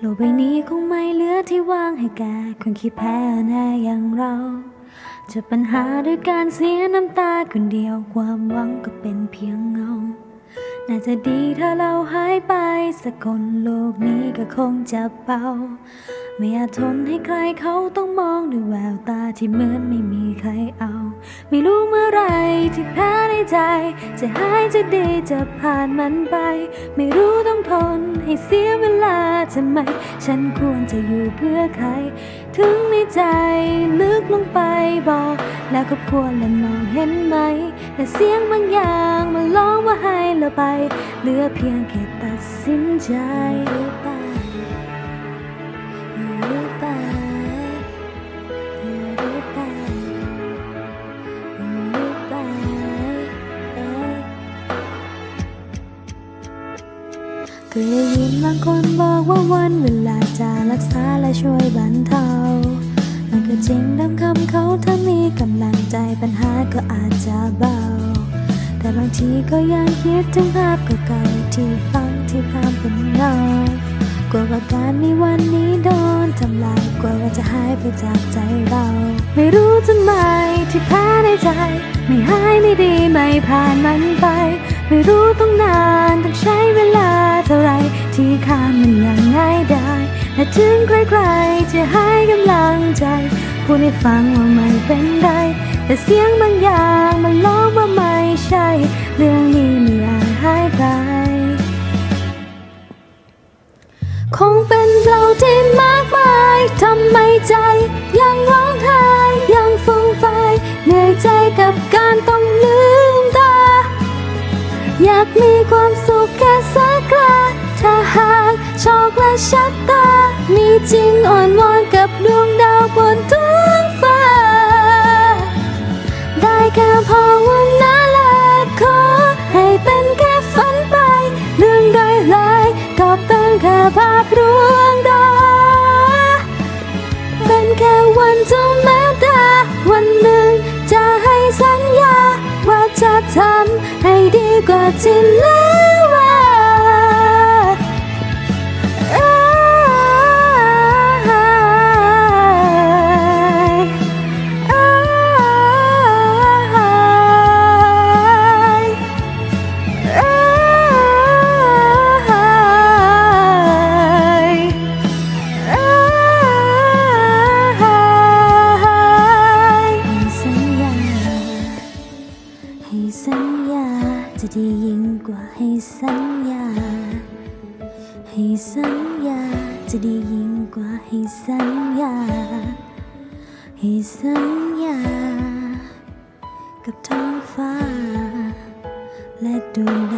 โลกใบนี้คงไม่เหลือที่ว่างให้แกคนขี้แพ้แน่อย่างเราจะปัญหาด้วยการเสียน้ำตาคนเดียวความหวังก็เป็นเพียงเงา น่าจะดีถ้าเราหายไปสักคนโลกนี้ก็คงจะเบาไม่อาจทนให้ใครเขาต้องมองด้วยแววตาที่เหมือนไม่มีใครเอา ไม่รู้เมื่อไรที่แพ้ในใจ จะหายจะดีจะผ่านมันไป ไม่รู้ต้องทนให้เสียเวลา ทำไม ฉันควรจะอยู่เพื่อใคร ถึงในใจลึกลงไปบอก แล้วก็ควรและมองเห็นไหม แต่เสียงบางอย่างมันร้องว่าให้เราไป เหลือเพียงแค่ตัดสินใจหรือไปหรือไป เคยได้ยินบางคนบอกว่าวันเวลาจะรักษาและช่วยบรรเทา มันก็จริงดังคำเขาถ้ามีกำลังใจปัญหาก็อาจจะเบา แต่บางทีก็ยังคิดถึงภาพเก่าๆที่ฟังที่พามเป็นเงากลัวว่าการในวันนี้โดนทำลายกลัวว่าจะหายไปจากใจเรา ไม่รู้ทำไมที่แพ้ในใจ ไม่หายไม่ดีไม่ผ่านมันไป ไม่รู้ต้อง ที่ข้ามมันอย่างง่ายได้และถึงใครๆจะให้กำลังใจ พูดให้ฟังว่าไม่เป็นไรแต่เสียงบางอย่างมันร้องว่าไม่ใช่ เรื่องนี้ไม่อาจหายไป คงเป็นเราที่มากมายทำไมใจ ยังร้องไห้ยังฟุ้งไฟเหนื่อยใจกับการต้องลืมตา อยากมีความสุขแค่สักครา ถ้าหากโชคและชัตามีจริงอ่อนวอนกับดวงดาวบนท้องฟ้า ได้แค่ภาวนาและขอให้เป็นแค่ฝันไป เรื่องใดไลายๆก็เป็นแค่ภาพลวงตาเป็นแค่วันจะแม้แต่วันหนึ่งจะให้สัญญาว่าจะทำให้ดีกว่าที่แล้ว จะดียิ่งกว่าให้สัญญา ให้สัญญา จะดียิ่งกว่าให้สัญญา ให้สัญญา กับท้องฟ้า และดวงดา